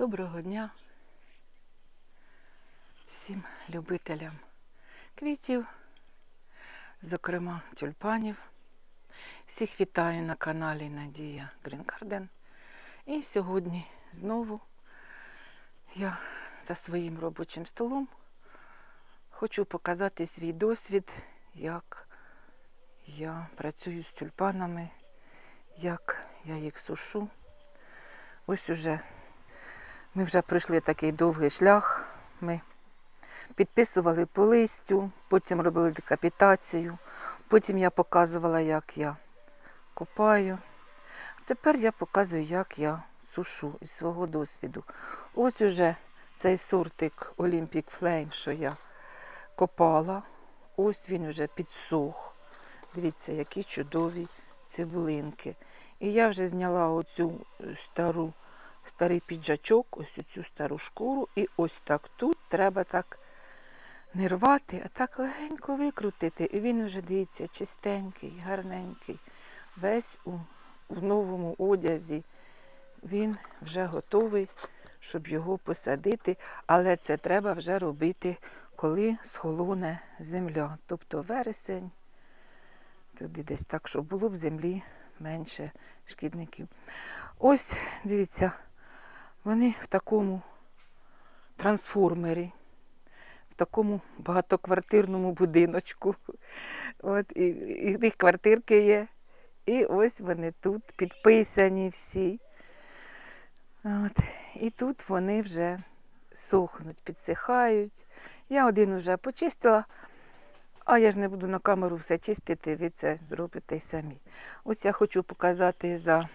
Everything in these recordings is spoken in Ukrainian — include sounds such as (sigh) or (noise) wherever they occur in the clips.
Доброго дня всім любителям квітів, зокрема тюльпанів. Всіх вітаю на каналі Надія Garden. І сьогодні знову я за своїм робочим столом хочу показати свій досвід, як я працюю з тюльпанами, як я їх сушу. Ось уже ми вже пройшли такий довгий шлях. Ми підписували по листю, потім робили декапітацію, потім я показувала, як я копаю. Тепер я показую, як я сушу із свого досвіду. Ось уже цей сортик Olympic Flame, що я копала. Ось він уже підсох. Дивіться, які чудові цибулинки. І я вже зняла оцю стару старий піджачок, ось цю стару шкуру, і ось так тут треба так не рвати, а так легенько викрутити. І він вже, дивіться, чистенький, гарненький, весь у, у новому одязі. Він вже готовий, щоб його посадити, але це треба вже робити, коли схолоне земля. Тобто вересень, туди десь так, щоб було в землі менше шкідників. Ось, дивіться, вони в такому трансформері, в такому багатоквартирному будиночку. От, і, і їх квартирки є. І ось вони тут підписані всі. От. І тут вони вже сохнуть, підсихають. Я один вже почистила, а я ж не буду на камеру все чистити, ви це зробите й самі. Ось я хочу показати за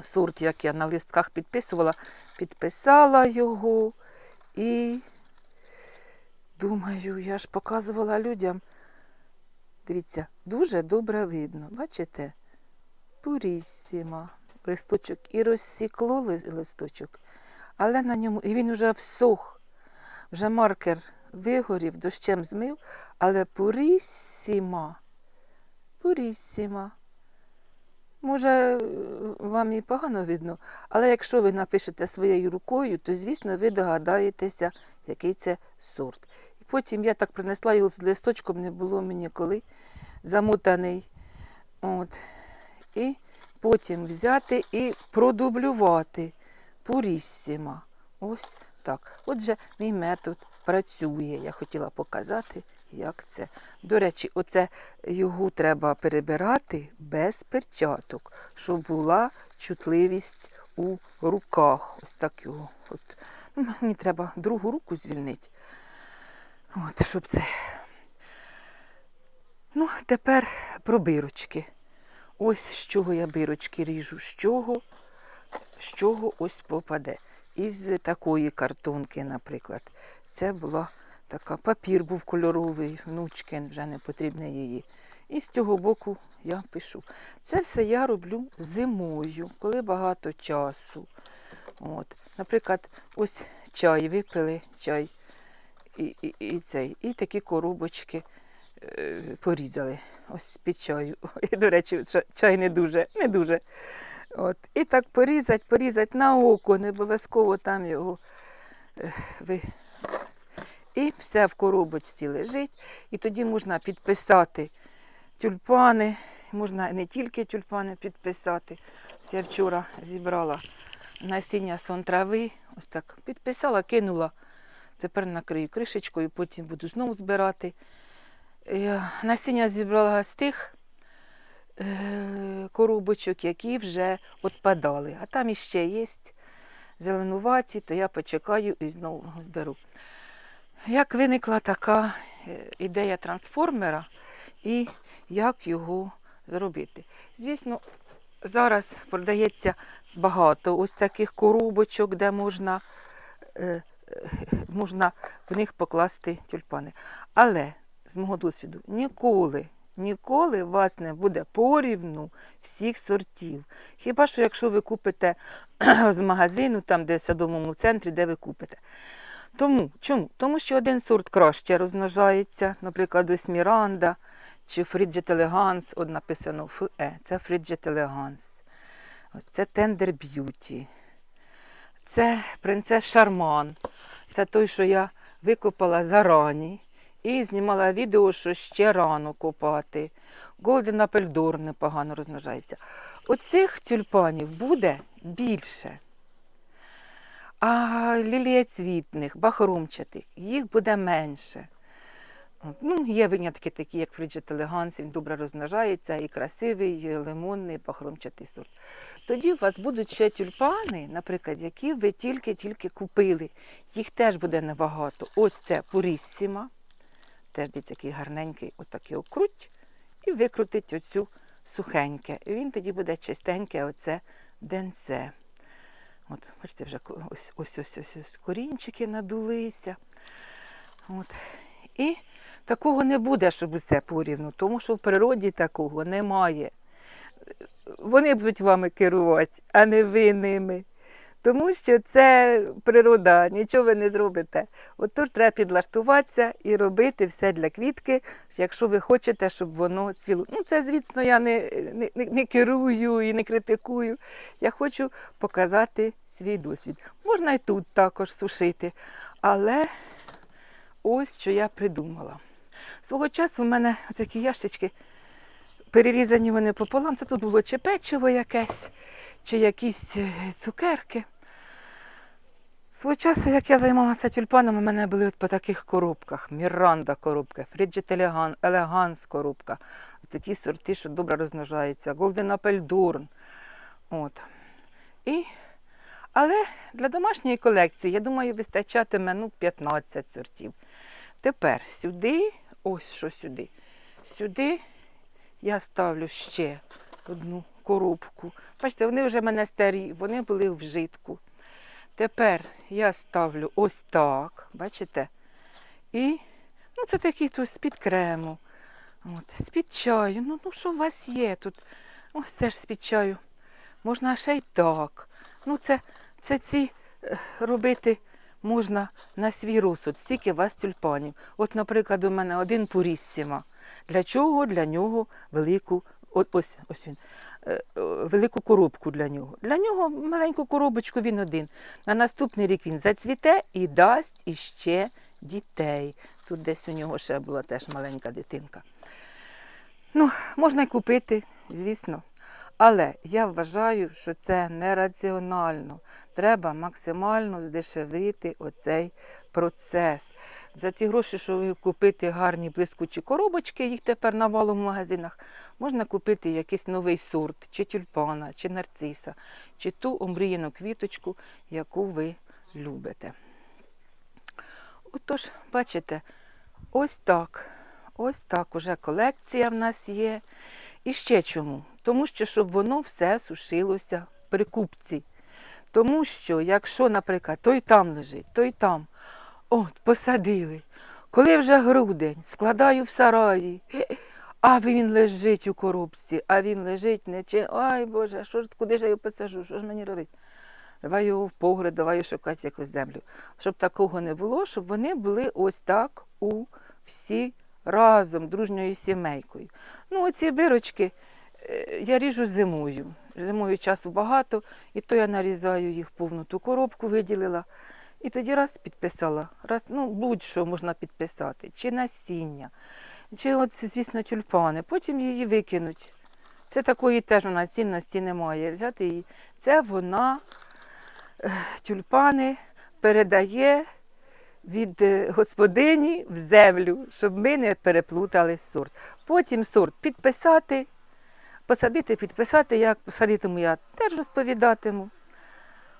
сорт, як я на листках підписувала, підписала його і думаю, я ж показувала людям. Дивіться, дуже добре видно. Бачите? Пуріссіма. Листочок і розсікло листочок, але на ньому, і він вже всох, вже маркер вигорів, дощем змив, але пуріссіма. Пуріссіма. Може, вам і погано видно, але якщо ви напишете своєю рукою, то, звісно, ви догадаєтеся, який це сорт. І потім я так принесла його з листочком, не було мені коли замотаний. От. І потім взяти і продублювати пуріссіма. Ось так. Отже, мій метод працює. Я хотіла показати, як це. До речі, оце його треба перебирати без перчаток, щоб була чутливість у руках. Ось так його. От. Ну, Мені треба другу руку звільнити. От, щоб це. Ну, тепер про бирочки. Ось з чого я бирочки ріжу, з чого, з чого ось попаде. Із такої картонки, наприклад. Це була така папір був кольоровий, внучки, вже не потрібно її. І з цього боку я пишу. Це все я роблю зимою, коли багато часу. От. Наприклад, ось чай випили, чай і, і, і, цей, і такі коробочки е, порізали. Ось під чаю. (laughs) І, до речі, чай не дуже, не дуже. От. І так порізать, порізать на око, не обов'язково там його е, ви. І все в коробочці лежить. І тоді можна підписати тюльпани. Можна не тільки тюльпани підписати. Ось я вчора зібрала насіння сон трави. Ось так підписала, кинула. Тепер накрию кришечкою, потім буду знову збирати. Е, Насіння зібрала з тих е, коробочок, які вже відпадали. А там іще є зеленуваті, то я почекаю і знову зберу. Як виникла така е, ідея трансформера і як його зробити? Звісно, зараз продається багато ось таких коробочок, де можна, е, е, можна в них покласти тюльпани. Але з мого досвіду ніколи, ніколи у вас не буде порівну всіх сортів. Хіба що якщо ви купите (clears throat) з магазину, там де в садовому центрі, де ви купите. Тому, чому? Тому що один сорт краще розмножається, наприклад, ось Міранда чи Фріджет Елеганс, от написано ФЕ, це Фріджет Елеганс. Ось це Tender Beauty. Це принцес Шарман. Це той, що я викопала зарані. І знімала відео, що ще рано копати. Голден Апельдор непогано розмножається. Оцих тюльпанів буде більше. А лілієцвітних, бахромчатих, їх буде менше. Ну, є винятки такі, як Фриджит Елеганс, він добре розмножається, і красивий, і лимонний, бахромчатий сорт. Тоді у вас будуть ще тюльпани, наприклад, які ви тільки-тільки купили. Їх теж буде небагато. Ось це Пуріссіма. Теж дивіться, який гарненький, отак його круть і викрутить оцю сухеньке. І він тоді буде чистеньке, оце денце. От, бачите, вже ось ось ось ось, ось корінчики надулися. От. І такого не буде, щоб усе порівну, тому що в природі такого немає. Вони будуть вами керувати, а не ви ними. Тому що це природа, нічого ви не зробите. Отож треба підлаштуватися і робити все для квітки, якщо ви хочете, щоб воно цвіло. Ну, це, звісно, я не, не, не- керую і не критикую. Я хочу показати свій досвід. Можна і тут також сушити. Але ось що я придумала. Свого часу в мене такі ящички перерізані вони пополам. Це тут було чи печиво якесь, чи якісь е, цукерки. Свого часу, як я займалася тюльпанами, у мене були от по таких коробках. Міранда коробка, Фріджит Елеган, Елеганс коробка. Такі сорти, що добре розмножаються. Голден Апельдурн. От. І... Але для домашньої колекції, я думаю, вистачатиме ну, 15 сортів. Тепер сюди, ось що сюди. Сюди я ставлю ще одну коробку. Бачите, вони вже мене старі, вони були в житку. Тепер я ставлю ось так, бачите? І ну, це такий тут з-під крему, от, з-під чаю. Ну, ну що у вас є тут? Ось теж з-під чаю. Можна ще й так. Ну, це, це ці е, робити можна на свій розсуд, стільки у вас тюльпанів. От, наприклад, у мене один пуріссіма. Для чого для нього велику, ось, ось він, е, е, велику коробку для нього. Для нього маленьку коробочку він один. На наступний рік він зацвіте і дасть іще дітей. Тут десь у нього ще була теж маленька дитинка. Ну, можна й купити, звісно. Але я вважаю, що це нераціонально. Треба максимально здешевити оцей процес. За ті гроші, що ви купити гарні блискучі коробочки, їх тепер навалом в магазинах, можна купити якийсь новий сорт, чи тюльпана, чи нарциса, чи ту омріяну квіточку, яку ви любите. Отож, бачите, ось так. Ось так уже колекція в нас є. І ще чому? Тому що, щоб воно все сушилося при купці. Тому що, якщо, наприклад, той там лежить, той там, от, посадили. Коли вже грудень, складаю в сараї, а він лежить у коробці, а він лежить не чи. Ай Боже, що ж, куди ж я його посажу? Що ж мені робити? Давай його в погреб, давай шукати якусь землю. Щоб такого не було, щоб вони були ось так у всі разом, дружньою сімейкою. Ну, оці бирочки я ріжу зимою. Зимою часу багато, і то я нарізаю їх повну ту коробку, виділила. І тоді раз підписала, раз, ну, будь-що можна підписати, чи насіння, чи, от, звісно, тюльпани. Потім її викинуть. Це такої теж вона цінності немає. Взяти її. Це вона е, тюльпани передає від е, господині в землю, щоб ми не переплутали сорт. Потім сорт підписати, посадити, підписати, як посадитиму я теж розповідатиму.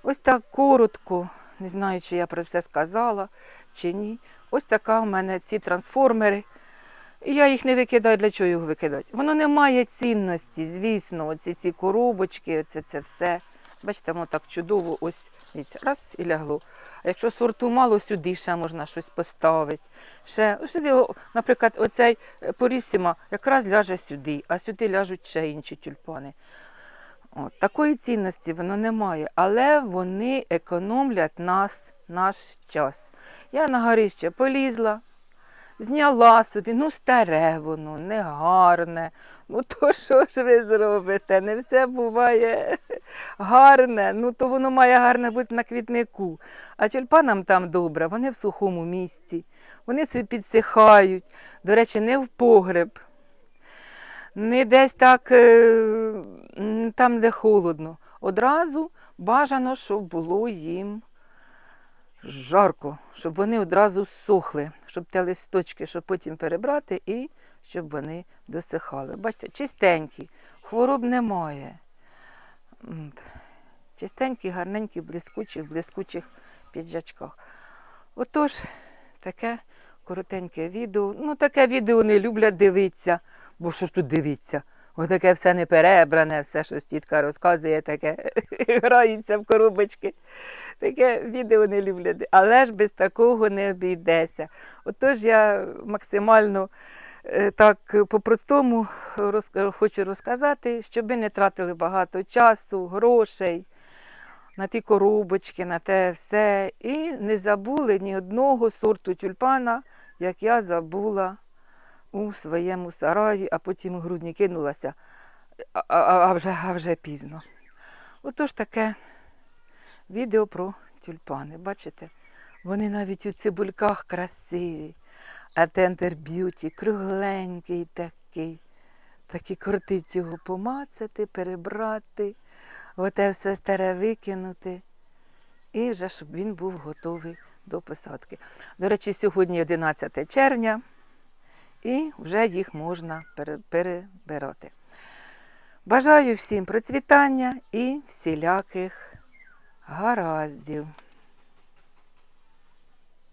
Ось так коротко, не знаю, чи я про все сказала, чи ні. Ось така в мене ці трансформери. І я їх не викидаю, для чого його викидати? Воно не має цінності, звісно, оці ці коробочки, оце це все. Бачите, воно так чудово, ось раз і лягло. А якщо сорту мало, сюди ще можна щось поставити. Ще, ось сюди, наприклад, оцей е, порісіма якраз ляже сюди, а сюди ляжуть ще інші тюльпани. От, такої цінності воно не має, але вони економлять нас, наш час. Я на горище полізла, Зняла собі, ну старе воно, не гарне. Ну то що ж ви зробите? Не все буває гарне. Ну то воно має гарне бути на квітнику. А тюльпанам там добре, вони в сухому місці, вони собі підсихають. До речі, не в погреб, не десь так е, там, де холодно. Одразу бажано, щоб було їм жарко, щоб вони одразу сохли, щоб те листочки, щоб потім перебрати і щоб вони досихали. Бачите, чистенькі, хвороб немає. Чистенькі, гарненькі, блискучі, в блискучих піджачках. Отож, таке коротеньке відео. Ну, таке відео не люблять дивитися, бо що ж тут дивитися? Отаке все не перебране, все, що тітка розказує, таке (laughs) грається в коробочки. Таке відео не люблять. Але ж без такого не обійдеся. Отож я максимально е, так по-простому роз- хочу розказати, щоб не тратили багато часу, грошей на ті коробочки, на те все. І не забули ні одного сорту тюльпана, як я забула у своєму сараї, а потім у грудні кинулася, а, а, а, вже, а вже пізно. Отож таке відео про тюльпани. Бачите? Вони навіть у цибульках красиві, а тендер б'юті кругленький такий. Такі крутить його помацати, перебрати, оте все старе викинути. І вже щоб він був готовий до посадки. До речі, сьогодні 11 червня, і вже їх можна перебирати. Бажаю всім процвітання і всіляких гараздів.